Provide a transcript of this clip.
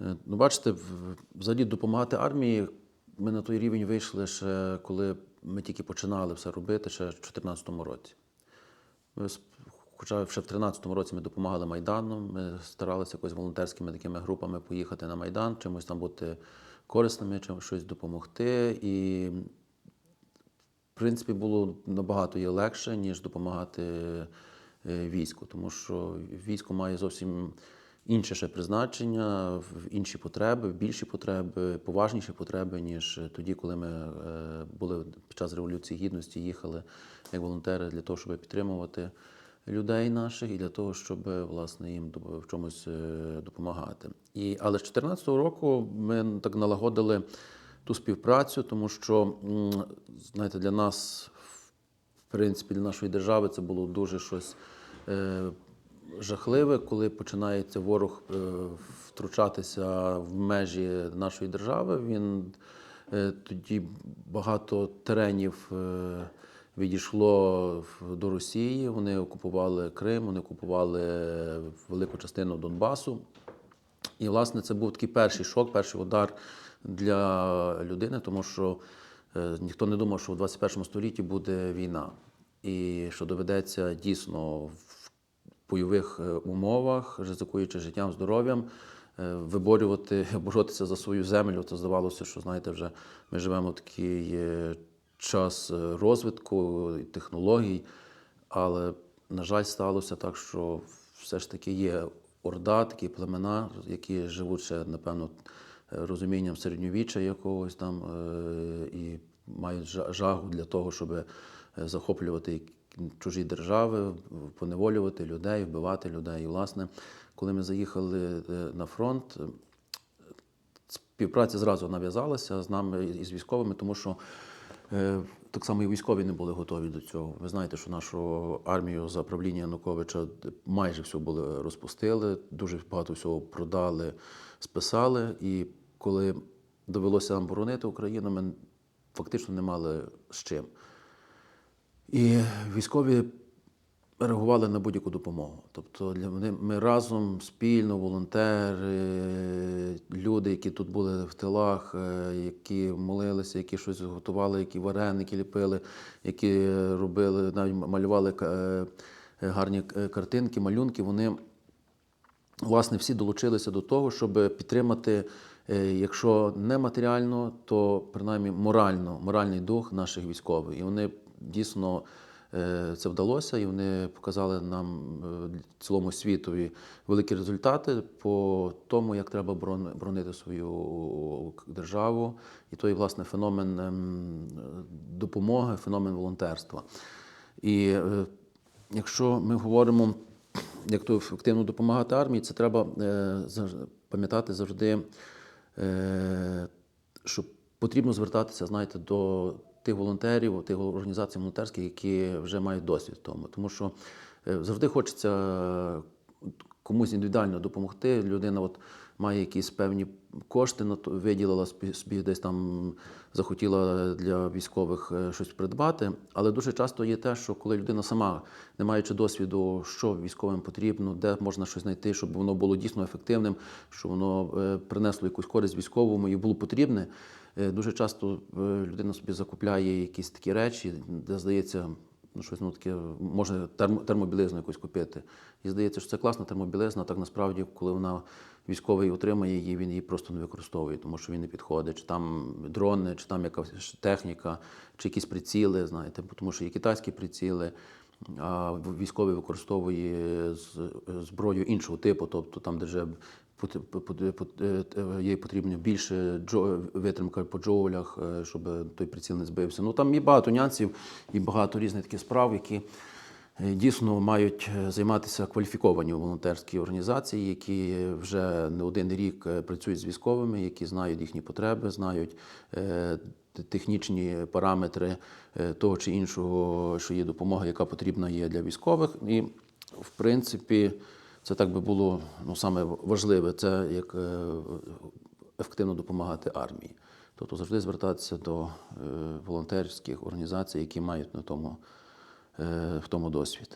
Е, Ну, бачите, взагалі допомагати армії. Ми на той рівень вийшли ще коли ми тільки починали все робити, ще в 2014 році. Ми, хоча ще в 2013 році ми допомагали Майдану, ми старалися якось волонтерськими такими групами поїхати на Майдан, чимось там бути корисними, чим щось допомогти. І, в принципі, було набагато є легше, ніж допомагати е, війську, тому що військо має зовсім інше ще призначення, інші потреби, більші потреби, поважніші потреби, ніж тоді, коли ми е, були під час Революції Гідності, їхали як волонтери для того, щоб підтримувати людей наших і для того, щоб власне їм в чомусь е, допомагати. І, але з 2014 року ми так налагодили ту співпрацю, тому що, знаєте, для нас, в принципі, для нашої держави це було дуже щось е, жахливе, коли починається ворог е, втручатися в межі нашої держави. Він е, тоді багато теренів. е, Відійшло до Росії, вони окупували Крим, вони окупували велику частину Донбасу. І, власне, це був такий перший шок, перший удар для людини, тому що ніхто не думав, що в 21 столітті буде війна. І що доведеться дійсно бойових е, умовах, ризикуючи життям, здоров'ям, е, виборювати, боротися за свою землю. То здавалося, що знаєте, вже ми живемо в такий е, час розвитку технологій. Але, на жаль, сталося так, що все ж таки є орда, такі племена, які живуть ще, напевно, розумінням середньовіччя якогось там і мають жагу для того, щоб захоплювати чужі держави, поневолювати людей, вбивати людей. І, власне, коли ми заїхали е, на фронт, е, співпраця зразу нав'язалася з нами і з військовими, тому що е, так само і військові не були готові до цього. Ви знаєте, що нашу армію за правління Януковича майже все були розпустили, дуже багато всього продали, списали. І коли довелося нам боронити Україну, ми фактично не мали з чим. І військові реагували на будь-яку допомогу. Тобто для ми разом спільно, волонтери, люди, які тут були в тилах, е, які молилися, які щось готували, які вареники ліпили, які робили, навіть малювали е, гарні е, картинки, малюнки. Вони власне всі долучилися до того, щоб підтримати, якщо не матеріально, то принаймні морально, моральний дух наших військових. І вони дійсно е, це вдалося, і вони показали нам е, цілому світові великі результати по тому, як треба боронити свою державу. І той, власне, феномен ем, допомоги, феномен волонтерства. І е, якщо ми говоримо як то ефективно допомагати армії, це треба пам'ятати завжди, що потрібно звертатися, знаєте, до тих волонтерів, тих організацій волонтерських, які вже мають досвід в тому. Тому що е, завжди хочеться комусь індивідуально допомогти. Людина от має якісь певні кошти, то- виділила собі- десь там захотіла для військових е, щось придбати. Але дуже часто є те, що коли людина сама, не маючи досвіду, що військовим потрібно, де можна щось знайти, щоб воно було дійсно ефективним, щоб воно е, принесло якусь користь військовому і було потрібне. е, Дуже часто людина собі закупляє якісь такі речі, де здається, ну щось ну таке, може термобілизну якусь купити. І здається, що це класна термобілизна, так насправді, коли вона військовий отримає її, він її просто не використовує, тому що він не підходить. Чи там дрони, чи там якась техніка, чи якісь приціли, знаєте, тому що є китайські приціли. А військовий використовує зброю іншого типу, тобто там, де вже пот- е, е, їй потрібно більше витримка по джоулях, е, щоб той приціл не збився. Ну там є багато нюансів і багато різних таких справ, які е, дійсно мають е, займатися кваліфіковані волонтерські організації, які вже не один рік е, працюють з військовими, які знають їхні потреби, знають е, технічні параметри е, того чи іншого, що є допомога, яка потрібна є для військових. І, в принципі, це так би було ну, саме важливе, це як е, ефективно допомагати армії. Тобто завжди звертатися до е, волонтерських організацій, які мають на тому, е, в тому досвід.